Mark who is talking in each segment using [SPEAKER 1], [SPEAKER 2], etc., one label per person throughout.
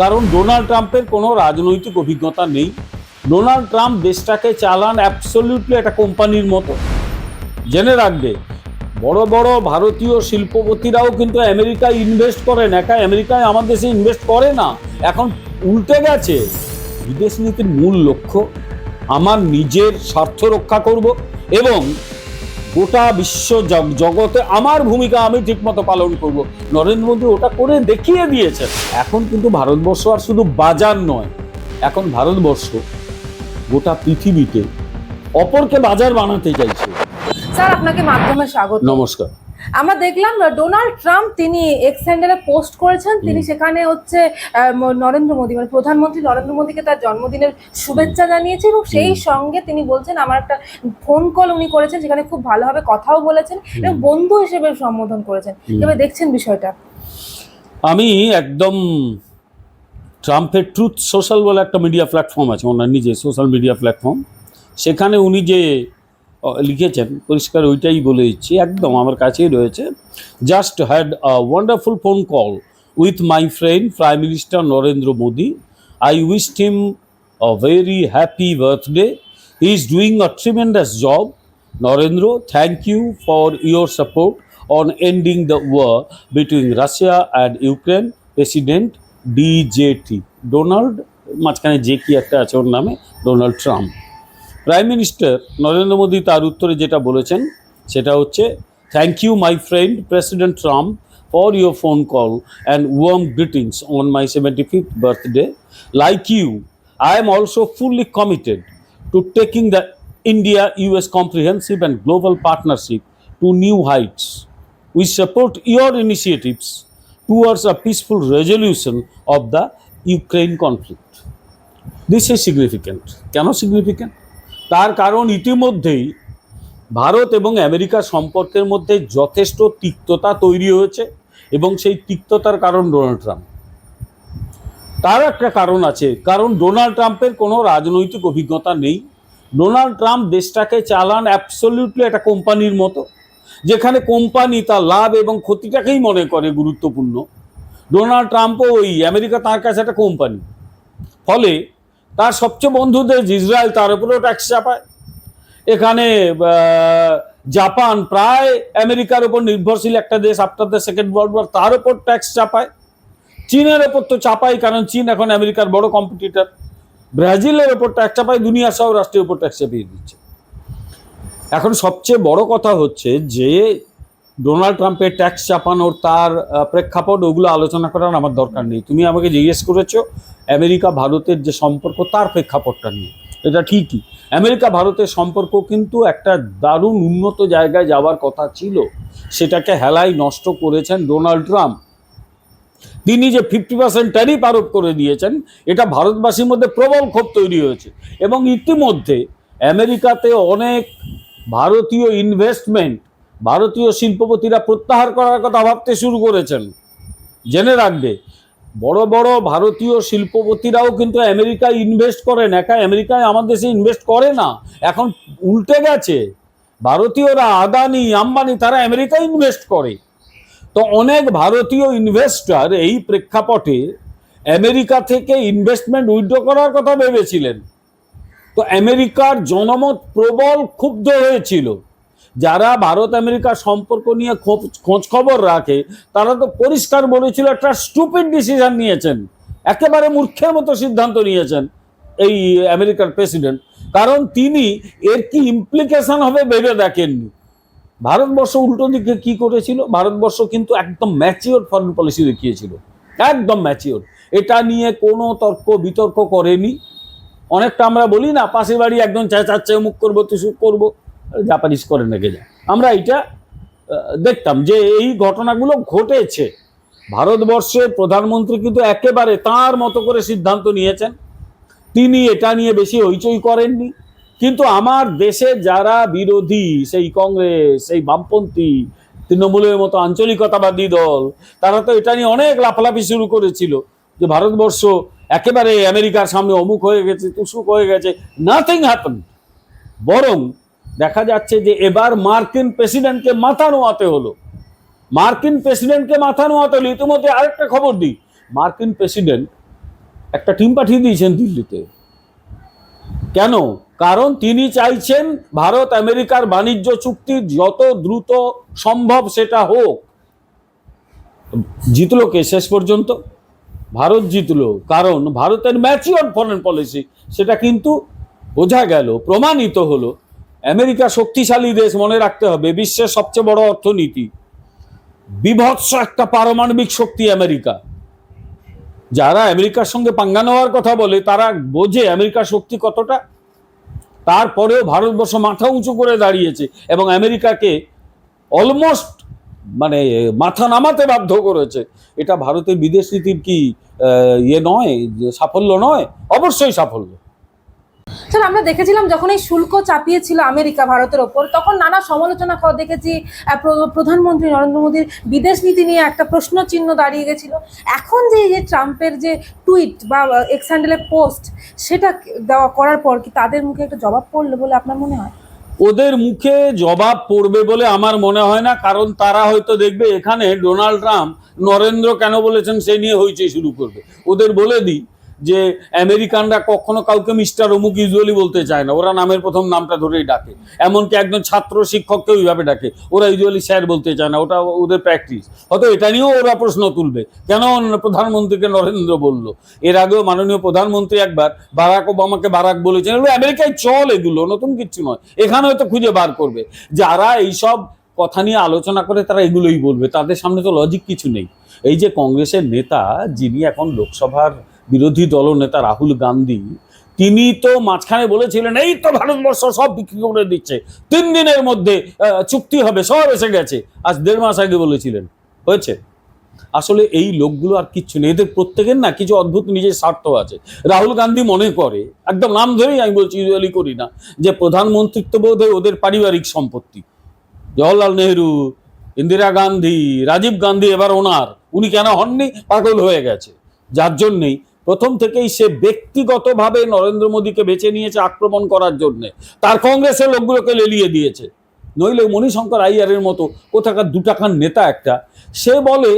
[SPEAKER 1] কারণ ডোনাল্ড ট্রাম্পের কোনো রাজনৈতিক অভিজ্ঞতা নেই। ডোনাল্ড ট্রাম্প দেশটাকে চালান অ্যাবসলিউটলি একটা কোম্পানির মতো। জেনে রাখবে, বড় বড় ভারতীয় শিল্পপতিরাও কিন্তু আমেরিকায় ইনভেস্ট করেন। একা আমেরিকায় আমার দেশে ইনভেস্ট করে না। এখন উল্টে গেছে। বিদেশ নীতির মূল লক্ষ্য, আমার নিজের স্বার্থ রক্ষা করব এবং গোটা বিশ্ব জগ- জগতে আমার ভূমিকা আমি ঠিকমতো পালন করব। নরেন্দ্র মোদী ওটা করে দেখিয়ে দিয়েছেন। এখন কিন্তু ভারতবর্ষ আর শুধু বাজার নয় এখন ভারতবর্ষ গোটা পৃথিবীতে অপরকে বাজার বানাতে চাইছে।
[SPEAKER 2] স্যার আপনাকে মাধ্যমে স্বাগত।
[SPEAKER 1] নমস্কার।
[SPEAKER 2] আমরা দেখলাম ডোনাল্ড ট্রাম্প তিনি এক্স হ্যান্ডেলে পোস্ট করেছেন। তিনি সেখানে হচ্ছে নরেন্দ্র মোদী মানে প্রধানমন্ত্রী নরেন্দ্র মোদীকে তার জন্মদিনের শুভেচ্ছা জানিয়েছে এবং সেই সঙ্গে তিনি বলছেন আমার একটা ফোন কল উনি করেছেন সেখানে খুব ভালোভাবে কথাও বলেছেন এবং বন্ধু হিসেবে সম্বোধন করেছেন। কীভাবে দেখছেন বিষয়টা।
[SPEAKER 1] আমি একদম ট্রাম্পের ট্রুথ সোশ্যাল বলে একটা মিডিয়া প্ল্যাটফর্ম আছে ওনার নিজে সোশ্যাল মিডিয়া প্ল্যাটফর্ম সেখানে উনি যে লিখেছেন, পরিষ্কার ওইটাই বলে দিচ্ছি, একদম আমার কাছেই রয়েছে। Just had a wonderful phone call with my friend prime minister Narendra Modi I wish him a very happy birthday he is doing a tremendous job Narendra thank you for your support on ending the war between Russia and Ukraine president D J T Donald মাঝখানে যে কি একটা আছে ওর নামে Donald Trump prime minister Narendra Modi তার উত্তরে যেটা বলেছেন, সেটা হচ্ছে thank you my friend president Trump for your phone call and warm greetings on my seventy fifth birthday like you I am also fully committed to taking the India US comprehensive and global partnership to new heights we support your initiatives towards a peaceful resolution of the Ukraine conflict this is significant কেন significant তার কারণ ইতিমধ্যেই ভারত এবং America সম্পর্কের মধ্যে যথেষ্ট তিক্ততা তৈরি হয়েছে এবং সেই তিক্ততার কারণ ডোনাল্ড ট্রাম্প। তার একটা কারণ আছে, কারণ ডোনাল্ড ট্রাম্পের কোনো রাজনৈতিক অভিজ্ঞতা নেই। ডোনাল্ড ট্রাম্প দেশটাকে চালান অ্যাবসলিউটলি একটা কোম্পানির মতো, যেখানে কোম্পানি তার লাভ এবং ক্ষতিটাকেই মনে করে গুরুত্বপূর্ণ। ডোনাল্ড ট্রাম্পও ওই আমেরিকা তার কাছে একটা কোম্পানি। ফলে তার সবচেয়ে বন্ধু দেশ ইসরায়েল তার উপরেও ট্যাক্স চাপায়। এখানে জাপান প্রায় আমেরিকার উপর নির্ভরশীল একটা দেশ after the second world war তার উপর ট্যাক্স চাপায়। চীনের ওপর তো চাপাই, কারণ চীন এখন আমেরিকার বড় কম্পিটিটর ব্রাজিলের ওপর ট্যাক্স চাপাই দুনিয়া সব রাষ্ট্রের উপর ট্যাক্স চাপিয়ে দিচ্ছে। এখন সবচেয়ে বড় কথা হচ্ছে যে ডোনাল্ড ট্রাম্পের ট্যাক্স চাপানোর তার প্রেক্ষাপট, ওগুলো আলোচনা করার আমার দরকার নেই। তুমি আমাকে জিজ্ঞেস করেছ আমেরিকা ভারতের যে সম্পর্ক, তার প্রেক্ষাপটটা নিয়ে। এটা ঠিকই। আমেরিকা ভারতের সম্পর্ক কিন্তু একটা দারুণ উন্নত জায়গায় যাওয়ার কথা ছিল। সেটাকে হেলাই নষ্ট করেছেন ডোনাল্ড ট্রাম্প। তিনি যে ফিফটি পার্সেন্ট ট্যারিফ আরোপ করে দিয়েছেন, এটা ভারতবাসীর মধ্যে প্রবল ক্ষোভ তৈরি হয়েছে। এবং ইতিমধ্যে আমেরিকাতে অনেক ভারতীয় ইনভেস্টমেন্ট ভারতীয় শিল্পপতিরা প্রত্যাহার করার কথা ভাবতে শুরু করেছেন। জেনে রাখবে, বড় বড় ভারতীয় শিল্পপতিরাও কিন্তু আমেরিকায় ইনভেস্ট করেন। একা আমেরিকায় আমার দেশে ইনভেস্ট করে না। এখন উল্টে গেছে। ভারতীয়রা আদানি, আম্বানি তারা আমেরিকায় ইনভেস্ট করে। তো অনেক ভারতীয় ইনভেস্টর এই প্রেক্ষাপটে আমেরিকা থেকে ইনভেস্টমেন্ট উইথড্র করার কথা ভেবেছিলেন। তো আমেরিকার জনমত প্রবল ক্ষুব্ধ হয়েছিল। যারা ভারত আমেরিকার সম্পর্ক নিয়ে খোঁজ- খবর রাখে, তারা তো পরিষ্কার বলেছিল একটা স্টুপিড ডিসিশন নিয়েছেন। একেবারে মূর্খের মতো সিদ্ধান্ত নিয়েছেন এই আমেরিকার প্রেসিডেন্ট কারণ তিনি এর কি ইমপ্লিকেশন হবে ভেবে দেখেননি। ভারতবর্ষ উল্টো দিকে কি করেছিল? ভারতবর্ষ কিন্তু একদম ম্যাচিওর ফরেন পলিসি দেখিয়েছিল। একদম ম্যাচিওর এটা নিয়ে কোনো তর্ক বিতর্ক করেনি। অনেকটা আমরা বলি না, পাশের বাড়ি একজন চেঁচাচ্ছে মুখ করব তুসুক করব। জাপানিজ করে রেখে যায়। আমরা এটা দেখতাম যে এই ঘটনাগুলো ঘটেছে। ভারতবর্ষের প্রধানমন্ত্রী কিন্তু একেবারে তার মতো করে সিদ্ধান্ত নিয়েছেন। তিনি এটা নিয়ে বেশি হইচই করেননি। কিন্তু আমার দেশে যারা বিরোধী, সেই কংগ্রেস, সেই বামপন্থী, তৃণমূলের মতো আঞ্চলিকতাবাদী দল, তারা তো এটা নিয়ে অনেক লাফালাফি শুরু করেছিল যে ভারতবর্ষ একেবারে আমেরিকার সামনে অমুক হয়ে গেছে, তুসুক হয়ে গেছে। নাথিং হ্যাপন বরং দেখা যাচ্ছে যে এবার মার্কিন প্রেসিডেন্টকে মাথা নোয়াতে হলো। মার্কিন প্রেসিডেন্টকে মাথা নোয়াতে হলো। ইতিমধ্যে আরেকটা খবর দিই। মার্কিন প্রেসিডেন্ট একটা টিম পাঠিয়ে দিয়েছেন দিল্লিতে। কেন? কারণ তিনি চাইছেন ভারত আমেরিকার বাণিজ্য চুক্তি যত দ্রুত সম্ভব সেটা হোক। জিতলো কে শেষ পর্যন্ত? ভারত জিতলো। কারণ ভারতের ম্যাচিওর ফরেন পলিসি, সেটা কিন্তু বোঝা গেল, প্রমাণিত হলো আমেরিকা শক্তিশালী দেশ মনে রাখতে হবে, বিশ্বের সবচেয়ে বড় অর্থনীতি। বিভৎস একটা পারমাণবিক শক্তি আমেরিকা। যারা আমেরিকার সঙ্গে পাঙ্গা নেওয়ার কথা বলে, তারা বোঝে আমেরিকার শক্তি কতটা। তারপরেও ভারতবর্ষ মাথা উঁচু করে দাঁড়িয়েছে এবং আমেরিকাকে অলমোস্ট মানে মাথা নামাতে বাধ্য করেছে। এটা ভারতের বিদেশ নীতির কি ইয়ে নয় সাফল্য নয়? অবশ্যই সাফল্য।
[SPEAKER 2] স্যার, আমরা দেখেছিলাম যখন এই শুল্ক চাপিয়েছিল আমেরিকা, ভারতের ওপর, তখন নানা সমালোচনা দেখেছি প্রধানমন্ত্রী নরেন্দ্র মোদীর বিদেশ নীতি নিয়ে একটা প্রশ্ন চিহ্ন দাঁড়িয়ে গেছিল। এখন যে যে ট্রাম্পের যে টুইট বা এক্স পোস্ট, সেটা দেওয়া করার পর কি তাদের মুখে একটা জবাব পড়ল বলে আপনার মনে হয়?
[SPEAKER 1] ওদের মুখে জবাব পড়বে বলে আমার মনে হয় না, কারণ তারা হয়তো দেখবে এখানে ডোনাল্ড ট্রাম্প নরেন্দ্র কেন বলেছেন সে নিয়ে হইচই শুরু করবে। ওদের বলে দিই যে আমেরিকানরা কখনো কাউকে মিস্টার অমুক ইউজুয়ালি বলতে চায় না। ওরা নামের প্রথম নামটা ধরেই ডাকে। এমনকি একজন ছাত্র শিক্ষককে ওইভাবে ডাকে। ওরা ইউজুয়ালি স্যার বলতে চায় না। ওটা ওদের প্র্যাকটিস। হয়তো এটা নিয়েও ওরা প্রশ্ন তুলবে। কেন প্রধানমন্ত্রীকে নরেন্দ্র বলল? এর আগেও মাননীয় প্রধানমন্ত্রী একবার বারাক ওবামাকে বারাক বলেছেন। এগুলো আমেরিকায় চল এগুলো, নতুন কিচ্ছু নয়। এখানে হয়তো খুঁজে বার করবে। যারা এইসব কথা নিয়ে আলোচনা করে তারা এগুলোই বলবে। তাদের সামনে তো লজিক কিছু নেই। এই যে কংগ্রেসের নেতা, যিনি এখন লোকসভার বিরোধী দলনেতা রাহুল গান্ধী, তিনি তো মাঝখানে বলেছিলেন, এই তো ভারতবর্ষ সব বিক্রি করে দিচ্ছে। তিন দিনের মধ্যে চুক্তি হবে, সব এসে গেছে। আজ দেড় মাস আগে বলেছিলেন। হয়েছে? আসলে এই লোকগুলো আর কিচ্ছু নেই। এদের প্রত্যেকের না কিছু অদ্ভুত নিজের স্বার্থ আছে। রাহুল গান্ধী মনে করে, একদম নাম ধরেই আমি বলছি, ইউজুয়ালি করি না, যে প্রধানমন্ত্রিত্ব বোধ ওদের পারিবারিক সম্পত্তি। জওয়াহরলাল নেহরু, ইন্দিরা গান্ধী, রাজীব গান্ধী এবার ওনার। উনি কেন হননি? পাগল হয়ে গেছে। যার জন্যেই প্রথম থেকেই সে ব্যক্তিগতভাবে নরেন্দ্র মোদীকে বেছে নিয়েছে আক্রমণ করার জন্যে। তার কংগ্রেসের লোকগুলোকে লেলিয়ে দিয়েছে। নইলে মণিশঙ্কর আইয়ারের মতো কোথাকার দু টাকার নেতা একটা। সে বলে,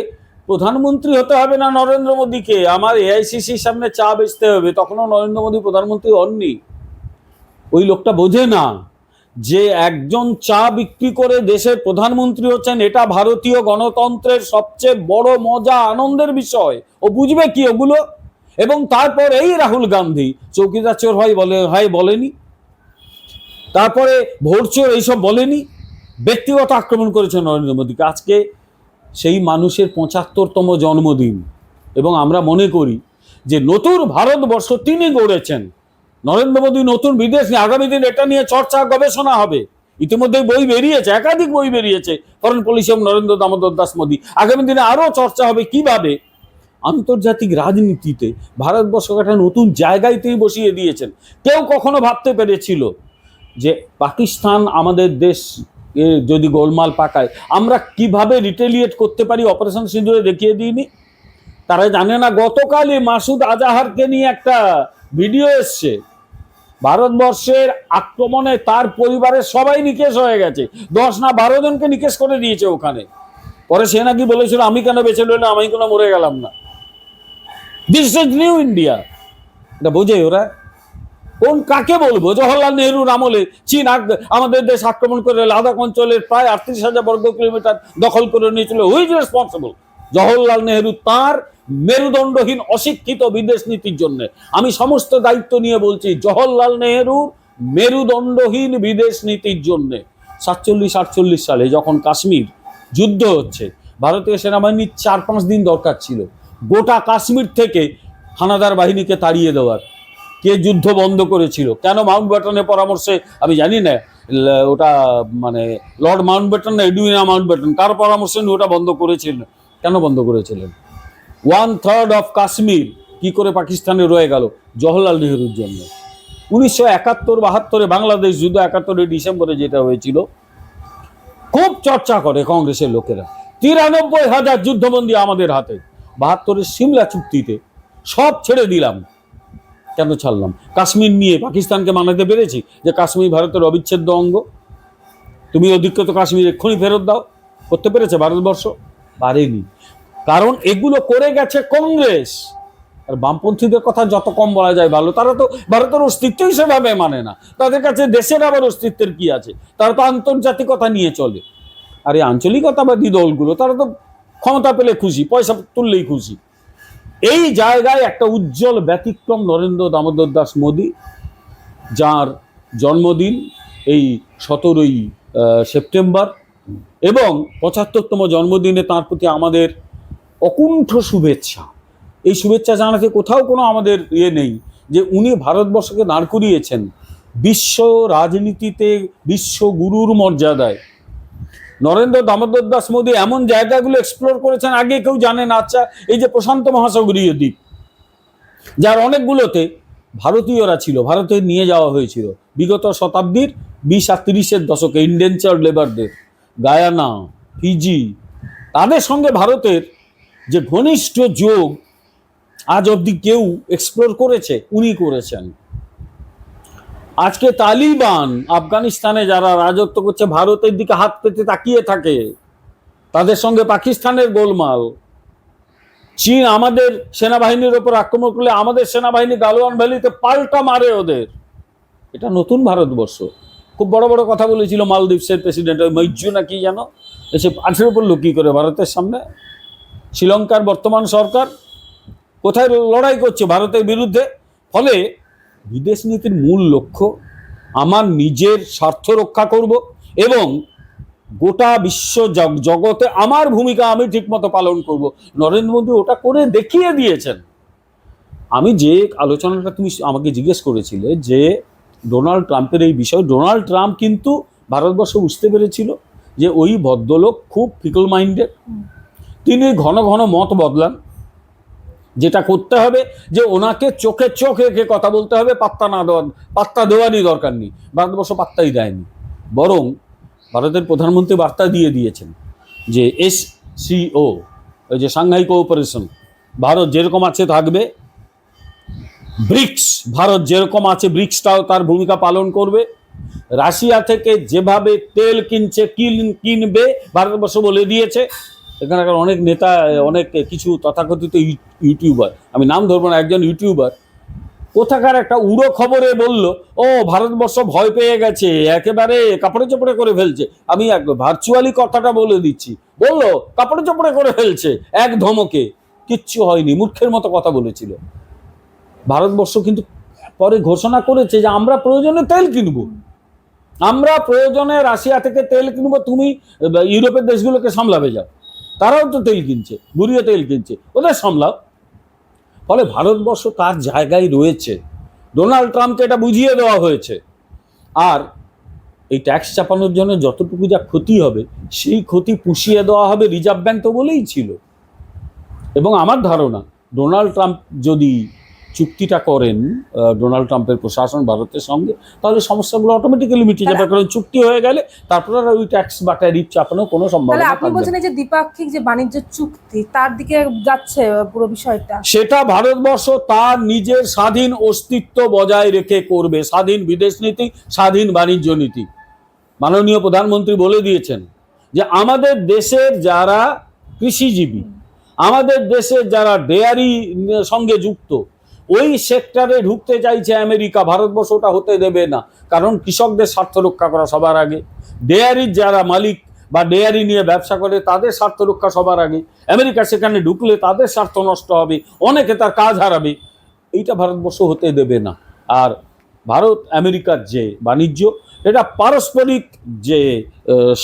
[SPEAKER 1] প্রধানমন্ত্রী হতে হবে না নরেন্দ্র মোদীকে। আমার এআইসিসির সামনে চা বেচতে হবে। তখনও নরেন্দ্র মোদী প্রধানমন্ত্রী হননি। ওই লোকটা বোঝে না যে একজন চা বিক্রি করে দেশের প্রধানমন্ত্রী হচ্ছেন, এটা ভারতীয় গণতন্ত্রের সবচেয়ে বড় মজা, আনন্দের বিষয়। ও বুঝবে কি ওগুলো? এবং তারপর এই রাহুল গান্ধী, চৌকিদার চোর হয় বলে, হয় বলেনি। তারপরে ভোট চোর এইসব বলেনি। ব্যক্তিগত আক্রমণ করেছে নরেন্দ্র মোদীকে। আজকে সেই মানুষের পঁচাত্তরতম জন্মদিন। এবং আমরা মনে করি যে নতুন ভারতবর্ষ তিনি গড়েছেন। নরেন্দ্র মোদী নতুন বিদেশ নিয়ে আগামী দিন এটা নিয়ে চর্চা, গবেষণা হবে। ইতিমধ্যে বই বেরিয়েছে, একাধিক বই বেরিয়েছে। Foreign policy Narendra Damodar Das Modi. আগামী দিনে আরও চর্চা হবে কীভাবে? আন্তর্জাতিক রাজনীতিতে ভারতবর্ষকে একটা নতুন জায়গায় তিনি বসিয়ে দিয়েছেন। কেউ কখনো ভাবতে পেরেছিল যে পাকিস্তান আমাদের দেশ যদি গোলমাল পাকায়, আমরা কীভাবে রিটেলিয়েট করতে পারি? অপারেশন সিঁদুরে দেখিয়ে দিইনি? তারা জানে না, গতকালই মাসুদ আজাহারকে নিয়ে একটা ভিডিও এসছে। ভারতবর্ষের আক্রমণে তার পরিবারের সবাই নিকেশ হয়ে গেছে। দশ না বারো জনকে নিকেশ করে দিয়েছে ওখানে। পরে সে নাকি বলেছিল, আমি কেন বেঁচে রইলাম? আমি কেন মরে গেলাম না। দিস ইজ নিউ ইন্ডিয়া এটা বোঝে ওরা। কোন কাকে বলব? জওহরলাল নেহরুর আমলে চীন আমাদের দেশ আক্রমণ করে লাদাখ অঞ্চলের প্রায় আটত্রিশ হাজার বর্গ কিলোমিটার দখল করে নিয়েছিল। হুইজ রেসপন্সিবল জওহরলাল নেহরু তার মেরুদণ্ডহীন অশিক্ষিত বিদেশ নীতির জন্য। আমি সমস্ত দায়িত্ব নিয়ে বলছি, জওহরলাল নেহরুর মেরুদণ্ডহীন বিদেশ নীতির জন্য। সাতচল্লিশ, আটচল্লিশ সালে যখন কাশ্মীর যুদ্ধ হচ্ছে, ভারতীয় সেনাবাহিনীর চার পাঁচ দিন দরকার ছিল। গোটা কাশ্মীর থেকে হানাদার বাহিনীকে তাড়িয়ে দেওয়ার। কে যুদ্ধ বন্ধ করেছিল? কেন মাউন্ট ব্যাটনের পরামর্শে, আমি জানি না ওটা মানে লর্ড মাউন্ট ব্যাটন না, এডুইনা মাউন্ট ব্যাটন, কার পরামর্শে ওটা বন্ধ করেছিলেন? কেন বন্ধ করেছিলেন? ওয়ান থার্ড অফ কাশ্মীর কি করে পাকিস্তানে রয়ে গেল? জওহরলাল নেহরুর জন্য। উনিশশো একাত্তর বাহাত্তরে বাংলাদেশ যুদ্ধ একাত্তরের ডিসেম্বরে যেটা হয়েছিল, খুব চর্চা করে কংগ্রেসের লোকেরা। তিরানব্বই হাজার যুদ্ধবন্দী আমাদের হাতে। বাহাত্তরের সিমলা চুক্তিতে সব ছেড়ে দিলাম। কেন ছাড়লাম? কাশ্মীর নিয়ে পাকিস্তানকে মানাতে পেরেছি যে কাশ্মীর ভারতের অবিচ্ছেদ্য অঙ্গ। তুমি অধিকৃত কাশ্মীর এক্ষুনি ফেরত দাও। করতে পেরেছে ভারতবর্ষ? পারেনি। কারণ এগুলো করে গেছে কংগ্রেস। আর বামপন্থীদের কথা যত কম বলা যায় ভালো, তারা তো ভারতের অস্তিত্বই সেভাবে মানে না। তাদের কাছে দেশের আবার অস্তিত্বের কি আছে? তারা তো আন্তর্জাতিকতা নিয়ে চলে। আর এই আঞ্চলিকতাবাদী দলগুলো, তারা তো ক্ষমতা পেলে খুশি, পয়সা তুললেই খুশি। এই জায়গায় একটা উজ্জ্বল ব্যতিক্রম নরেন্দ্র দামোদর দাস মোদী, যার জন্মদিন এই সতেরোই সেপ্টেম্বর এবং পঁচাত্তরতম জন্মদিনে তার প্রতি আমাদের অকুণ্ঠ শুভেচ্ছা। এই শুভেচ্ছা জানাতে কোথাও কোনো আমাদের ইয়ে নেই যে উনি ভারতবর্ষকে দাঁড় করিয়েছেন। বিশ্ব রাজনীতিতে, বিশ্ব গুরুর মর্যাদায়। নরেন্দ্র দামোদর দাস মোদী এমন জায়গাগুলো এক্সপ্লোর করেছেন, আগে কেউ জানে না। আচ্ছা এই যে প্রশান্ত মহাসাগরীয় দ্বীপ, যার অনেকগুলোতে ভারতীয়রা ছিল, ভারতে নিয়ে যাওয়া হয়েছিল। বিগত শতাব্দীর বিশ আর তিরিশের দশকে ইন্ডেঞ্চার লেবারদের গায়ানা, ফিজি, তাদের সঙ্গে ভারতের যে ঘনিষ্ঠ যোগ আজ অবধি কেউ এক্সপ্লোর করেছে, উনি করেছেন। আজকে তালিবান, আফগানিস্তানে যারা রাজত্ব করছে, ভারতের দিকে হাত পেতে তাকিয়ে থাকে, তাদের সঙ্গে পাকিস্তানের গোলমাল। চীন আমাদের সেনাবাহিনীর ওপর আক্রমণ করলে আমাদের সেনাবাহিনী গালোয়ান ভ্যালিতে পাল্টা মারে ওদের। এটা নতুন ভারতবর্ষ। খুব বড় বড় কথা বলেছিল মালদ্বীপসের প্রেসিডেন্ট, ওই মৈজু না কি জানো এসে পাথরের উপর কি করে ভারতের সামনে। শ্রীলঙ্কার বর্তমান সরকার কোথায় লড়াই করছে ভারতের বিরুদ্ধে? ফলে বিদেশ নীতির মূল লক্ষ্য আমার নিজের স্বার্থ রক্ষা করব এবং গোটা বিশ্ব জগ- জগতে আমার ভূমিকা আমি ঠিকমতো পালন করব। নরেন্দ্র মোদী ওটা করে দেখিয়ে দিয়েছেন। আমি যে আলোচনাটা তুমি আমাকে জিজ্ঞেস করেছিলে যে ডোনাল্ড ট্রাম্পের এই বিষয়, ডোনাল্ড ট্রাম্প কিন্তু ভারতবর্ষ বুঝতে পেরেছিল যে ওই ভদ্রলোক খুব ফিকল মাইন্ডেড। তিনি ঘন ঘন মত বদলান। যেটা করতে হবে যে ওনাকে চোখে চোখ রেখে কথা বলতে হবে, পাত্তা না দেওয়ার পাত্তা দেওয়ারই দরকার নেই। ভারতবর্ষ পাত্তাই দেয়নি। বরং ভারতের প্রধানমন্ত্রী বার্তা দিয়ে দিয়েছেন যে এস সিও ওই যে সাংহাই কোঅপারেশন ভারত যেরকম আছে থাকবে, ব্রিক্স, ভারত যেরকম আছে ব্রিক্সটাও তার ভূমিকা পালন করবে। রাশিয়া থেকে যেভাবে তেল কিনছে, কিন কিনবে, ভারতবর্ষ বলে দিয়েছে। এখানকার অনেক নেতা, অনেক কিছু তথাকথিত ইউ- ইউটিউবার। আমি নাম ধরবো না, একজন ইউটিউবার। কোথাকার একটা উড়ো খবরে বলল, ও, ভারতবর্ষ ভয় পেয়ে গেছে, একেবারে কাপড়ে চোপড়ে করে ফেলছে। আমি এক ভার্চুয়ালি কথাটা বলে দিচ্ছি। বলল, কাপড়ে চোপড়ে করে ফেলছে, এক ধমকে। কিচ্ছু হয়নি, মূর্খের মতো কথা বলেছিল। ভারতবর্ষ কিন্তু পরে ঘোষণা করেছে যে, আমরা প্রয়োজনে তেল কিনবো। আমরা প্রয়োজনে রাশিয়া থেকে তেল কিনবো, তুমি ইউরোপের দেশগুলোকে সামলাবে যাও। তারাও তো তেল কিনছে বুড়িও তেল কিনছে, ওদের সামলাও। ফলে ভারতবর্ষ তার জায়গায় রয়েছে। ডোনাল্ড ট্রাম্পকে এটা বুঝিয়ে দেওয়া হয়েছে। আর এই ট্যাক্স চাপানোর জন্য যতটুকু যা ক্ষতি হবে, সেই ক্ষতি পুষিয়ে দেওয়া হবে রিজার্ভ ব্যাঙ্ক তো বলেই ছিল। এবং আমার ধারণা, ডোনাল্ড ট্রাম্প যদি চুক্তিটা করেন ডোনাল্ড ট্রাম্পের প্রশাসন ভারতের সঙ্গে তাহলে সমস্যাগুলো অটোমেটিক্যালি মিটে যাবে কারণ চুক্তি হয়ে গেলে তারপরে আর ওই ট্যাক্স বা ট্যারিফ চাপানোর কোনো সম্ভাবনা
[SPEAKER 2] আপনি বলছেন যে দ্বিপাক্ষিক যে বাণিজ্য চুক্তি তার দিকে যাচ্ছে পুরো বিষয়টা।
[SPEAKER 1] সেটা ভারতবর্ষ তার নিজের স্বাধীন অস্তিত্ব বজায় রেখে করবে। স্বাধীন বিদেশ নীতি স্বাধীন বাণিজ্য নীতি। মাননীয় প্রধানমন্ত্রী বলে দিয়েছেন যে আমাদের দেশের যারা কৃষিজীবী আমাদের দেশের যারা ডেয়ারি সঙ্গে যুক্ত ওই সেক্টরে ঢুকতে চাইছে আমেরিকা, ভারতবর্ষ ওটা হতে দেবে না। কারণ কৃষকদের স্বার্থ রক্ষা করা সবার আগে। ডেয়ারির যারা মালিক বা ডেয়ারি নিয়ে ব্যবসা করে, তাদের স্বার্থ রক্ষা সবার আগে। আমেরিকা সেখানে ঢুকলে তাদের স্বার্থ নষ্ট হবে, অনেকে তার কাজ হারাবে। এইটা ভারতবর্ষ হতে দেবে না। আর ভারত আমেরিকার যে বাণিজ্য, এটা পারস্পরিক যে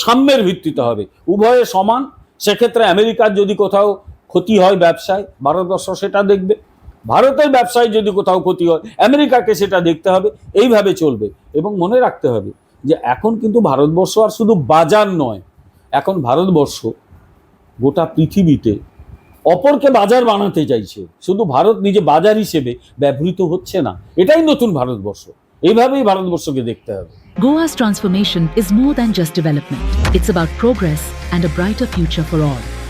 [SPEAKER 1] সাম্যের ভিত্তিতে হবে। উভয়ে সমান। সেক্ষেত্রে আমেরিকার যদি কোথাও ক্ষতি হয় ব্যবসায়, ভারতবর্ষ সেটা দেখবে। ভারতের ব্যবসায় যদি কোথাও ক্ষতি হয়, আমেরিকাকে সেটা দেখতে হবে, এইভাবে চলবে এবং মনে রাখতে হবে যে এখন কিন্তু ভারতবর্ষ আর শুধু বাজার নয়, এখন ভারতবর্ষ গোটা পৃথিবীতে অপরকে বাজার বানাতে চাইছে শুধু ভারত নিজে বাজার হিসেবে ব্যবহৃত হচ্ছে না, এটাই নতুন ভারতবর্ষ এইভাবেই ভারতবর্ষকে দেখতে হবে
[SPEAKER 3] Goa's transformation is more than just development. It's about progress and a brighter future for all.